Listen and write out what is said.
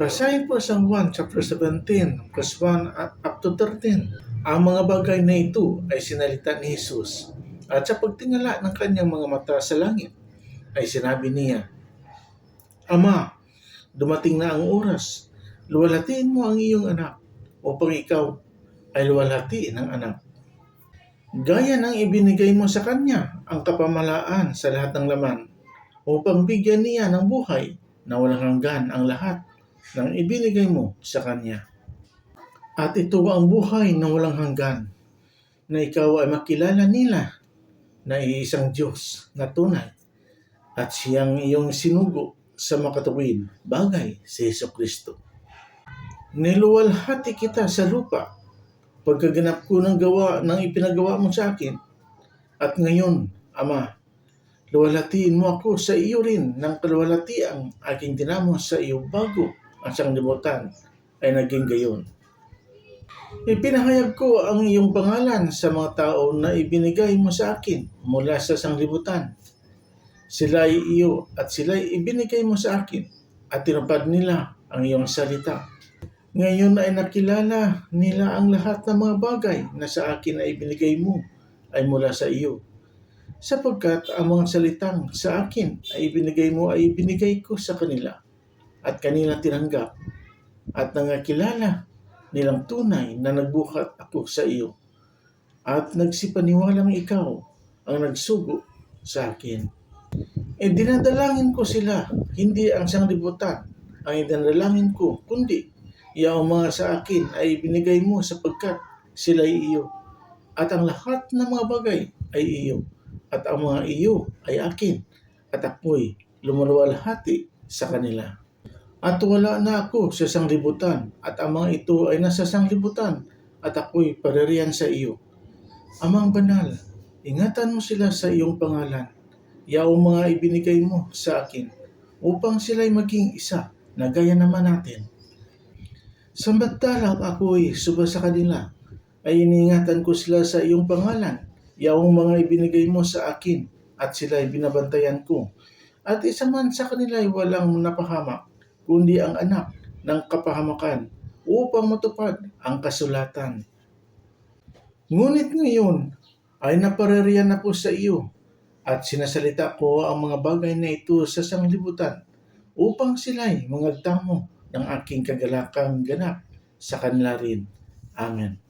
Basahin po sa 1 chapter 17, verse 1 up to 13. Ang mga bagay na ito ay sinalita ni Jesus. At sa pagtingala ng kanyang mga mata sa langit, ay sinabi niya, Ama, dumating na ang oras. Luwalhatiin mo ang iyong anak upang ikaw ay luwalhatiin ng anak. Gaya ng ibinigay mo sa kanya ang kapamalaan sa lahat ng laman upang bigyan niya ng buhay na walang hanggan ang lahat ng ibinigay mo sa kanya. At ito ang buhay na walang hanggan, na ikaw ay makilala nila na iisang Diyos na tunay at siyang iyong sinugo sa makatuwid bagay sa Yeso Kristo. Niluwalhati kita sa lupa pagkaganap ko ng gawa ng ipinagawa mo sa akin. At ngayon, Ama, luwalhatiin mo ako sa iyo rin ng kaluwalhati ang aking dinamo sa iyo bago ang sanglibutan ay naging gayon. Ipinahayag ko ang iyong pangalan sa mga tao na ibinigay mo sa akin mula sa sanglibutan. Sila ay iyo at sila ay ibinigay mo sa akin at tinupad nila ang iyong salita. Ngayon ay nakilala nila ang lahat ng mga bagay na sa akin ay ibinigay mo ay mula sa iyo. Sapagkat ang mga salitang sa akin ay ibinigay mo ay ibinigay ko sa kanila at kanila tinanggap at nangakilala nilang tunay na nagbuhat ako sa iyo at nagsipaniwalang ikaw ang nagsugo sa akin. E dinadalangin ko sila, hindi ang sanglibutan ang idinadalangin ko, kundi iyang mga sa akin ay binigay mo sapagkat sila ay iyo. At ang lahat ng mga bagay ay iyo. At ang mga iyo ay akin. At ako'y lumuluwalhati sa kanila. At wala na ako sa sanglibutan at ang mga ito ay nasa sanglibutan at ako'y paririyan sa iyo. Amang banal, ingatan mo sila sa iyong pangalan. Yaong mga ibinigay mo sa akin upang sila'y maging isa na gaya naman natin. Samantalang ako'y suba sa kanila, ay iniingatan ko sila sa iyong pangalan, yaong mga ibinigay mo sa akin, at sila ay binabantayan ko. At isa man sa kanila ay walang napahamak, kundi ang anak ng kapahamakan, upang matupad ang kasulatan. Ngunit ngayon ay napaririyan na po sa iyo, at sinasalita ko ang mga bagay na ito sa sanglibutan, upang sila'y mangagtamo ng aking kagalakang ganap sa kanila rin. Amen.